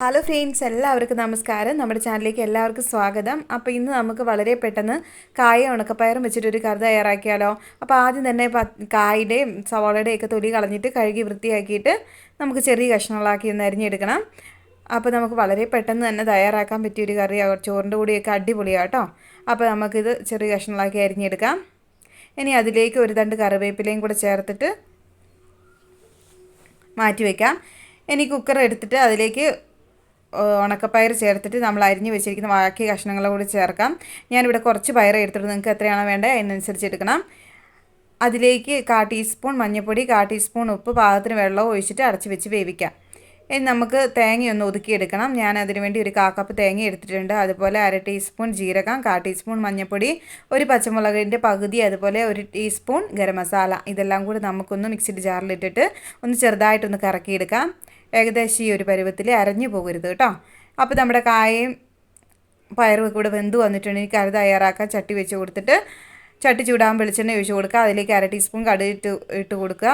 Hello friends എല്ലാവർക്കും നമസ്കാരം. നമ്മുടെ ചാനലിലേക്ക് എല്ലാവർക്കും സ്വാഗതം. അപ്പോൾ ഇന്ന് നമുക്ക് വളരെ പെട്ടെന്ന് കായ ഉണക്കപ്പയറും വെച്ചിട്ടൊരു കറി തയ്യാറാക്കിയാലോ? അപ്പോൾ ആദ്യം തന്നെ കായുടെയും സവാളയുടെയും ഒക്കെ തൊലി കളഞ്ഞിട്ട് കഴുകി വൃത്തിയാക്കിയിട്ട് നമുക്ക് ചെറിയ കഷ്ണങ്ങളാക്കി ഒന്ന് അരിഞ്ഞെടുക്കണം. അപ്പോൾ നമുക്ക് വളരെ പെട്ടെന്ന് തന്നെ തയ്യാറാക്കാൻ പറ്റിയൊരു കറി. ചോറിന്റെ കൂടിയൊക്കെ അടിപൊളിയാണ് കേട്ടോ. അപ്പോൾ നമുക്കിത് ചെറിയ കഷ്ണങ്ങളാക്കി അരിഞ്ഞെടുക്കാം. ഇനി അതിലേക്ക് ഒരു തണ്ട് കറിവേപ്പിലയും കൂടെ ചേർത്തിട്ട് മാറ്റി വയ്ക്കാം ഇനി കുക്കർ എടുത്തിട്ട് അതിലേക്ക് ഉണക്കപ്പയർ ചേർത്തിട്ട് നമ്മൾ അരിഞ്ഞ് വെച്ചിരിക്കുന്ന ബാക്കി കഷ്ണങ്ങൾ കൂടി ചേർക്കാം. ഞാനിവിടെ കുറച്ച് പയർ എടുത്തിട്ട് നിങ്ങൾക്ക് എത്രയാണോ വേണ്ടത് അതിനനുസരിച്ച് എടുക്കണം. അതിലേക്ക് കാ ടീസ്പൂൺ മഞ്ഞൾപ്പൊടി കാ ടീസ്പൂൺ ഉപ്പ് പാകത്തിന് വെള്ളം ഒഴിച്ചിട്ട് അടച്ച് വെച്ച് വേവിക്കാം. ഇനി നമുക്ക് തേങ്ങയൊന്ന് ഒതുക്കിയെടുക്കണം. ഞാൻ അതിനുവേണ്ടി ഒരു കാക്കപ്പ് തേങ്ങ എടുത്തിട്ടുണ്ട്. അതുപോലെ അര ടീസ്പൂൺ ജീരകം കാ ടീസ്പൂൺ മഞ്ഞൾപ്പൊടി ഒരു പച്ചമുളകിന്റെ പകുതി അതുപോലെ ഒരു ടീസ്പൂൺ ഗരം മസാല. ഇതെല്ലാം കൂടി നമുക്കൊന്ന് മിക്സിഡ് ജാറിലിട്ടിട്ട് ഒന്ന് ചെറുതായിട്ടൊന്ന് കറക്കിയെടുക്കാം. ഏകദേശം ഈ ഒരു പരുവത്തിൽ അരഞ്ഞു പോകരുത് കേട്ടോ. അപ്പോൾ നമ്മുടെ കായയും പയറും കൂടെ വെന്ത് വന്നിട്ടുണ്ടെങ്കിൽ കറി തയ്യാറാക്കാൻ ചട്ടി വെച്ച് കൊടുത്തിട്ട് ചട്ടി ചൂടാൻ വെളിച്ചെണ്ണ ഒഴിച്ച് കൊടുക്കുക. അതിലേക്ക് അര ടീസ്പൂൺ കടുക് ഇട്ട് ഇട്ട് കൊടുക്കുക.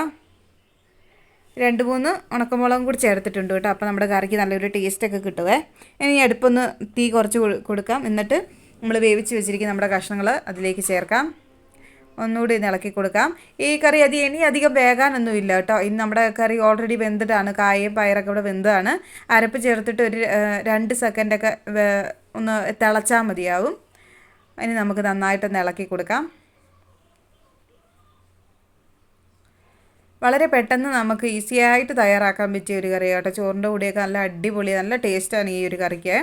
രണ്ട് മൂന്ന് ഉണക്കമുളകും കൂടി ചേർത്തിട്ടുണ്ട് കേട്ടോ. അപ്പോൾ നമ്മുടെ കറിക്ക് നല്ലൊരു ടേസ്റ്റൊക്കെ കിട്ടുവേ. ഇനി അടുപ്പൊന്ന് തീ കുറച്ച് കൊടുക്കാം. എന്നിട്ട് നമ്മൾ വേവിച്ച് വെച്ചിരിക്കുന്ന നമ്മുടെ കഷ്ണങ്ങൾ അതിലേക്ക് ചേർക്കാം. ഒന്നുകൂടി ഇളക്കി കൊടുക്കാം. ഈ കറി അത് ഇനി അധികം വേകാനൊന്നും ഇല്ല കേട്ടോ. ഇനി നമ്മുടെ കറി ഓൾറെഡി വെന്തിട്ടാണ്. കായയും പയറൊക്കെ ഇവിടെ വെന്തതാണ് അരപ്പ് ചേർത്തിട്ട് ഒരു രണ്ട് സെക്കൻഡൊക്കെ ഒന്ന് തിളച്ചാൽ മതിയാവും. ഇനി നമുക്ക് നന്നായിട്ടൊന്ന് ഇളക്കി കൊടുക്കാം. വളരെ പെട്ടെന്ന് നമുക്ക് ഈസിയായിട്ട് തയ്യാറാക്കാൻ പറ്റിയ ഒരു കറി കേട്ടോ. ചോറിന്റെ കൂടെയൊക്കെ നല്ല അടിപൊളി നല്ല ടേസ്റ്റാണ് ഈ ഒരു കറിക്ക്.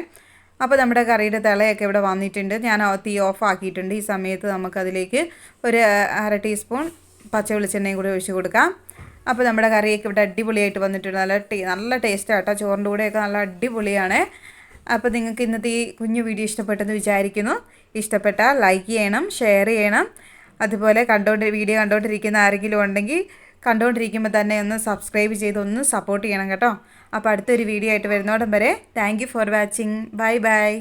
അപ്പോൾ നമ്മുടെ കറിയുടെ തിളയൊക്കെ ഇവിടെ വന്നിട്ടുണ്ട്. ഞാൻ തീ ഓഫ് ആക്കിയിട്ടുണ്ട്. ഈ സമയത്ത് നമുക്കതിലേക്ക് ഒരു അര ടീസ്പൂൺ പച്ച വെളിച്ചെണ്ണയും കൂടി ഒഴിച്ചു കൊടുക്കാം. അപ്പോൾ നമ്മുടെ കറിയൊക്കെ ഇവിടെ അടിപൊളിയായിട്ട് വന്നിട്ടുണ്ട്. നല്ല ടേ നല്ല ടേസ്റ്റ് ആട്ടോ ചോറിന്റെ കൂടെയൊക്കെ നല്ല അടിപൊളിയാണ്. അപ്പോൾ നിങ്ങൾക്ക് ഇന്നത്തെ ഈ കുഞ്ഞു വീഡിയോ ഇഷ്ടപ്പെട്ടെന്ന് വിചാരിക്കുന്നു. ഇഷ്ടപ്പെട്ടാൽ ലൈക്ക് ചെയ്യണം ഷെയർ ചെയ്യണം. അതുപോലെ കണ്ടോണ്ട് വീഡിയോ കണ്ടുകൊണ്ടിരിക്കുന്ന ആരെങ്കിലും ഉണ്ടെങ്കിൽ കണ്ടുകൊണ്ടിരിക്കുമ്പോൾ തന്നെ ഒന്ന് സബ്സ്ക്രൈബ് ചെയ്ത് ഒന്ന് സപ്പോർട്ട് ചെയ്യണം കേട്ടോ. അപ്പോൾ അടുത്തൊരു വീഡിയോ ആയിട്ട് വരുന്നോടം വരെ thank for watching bye bye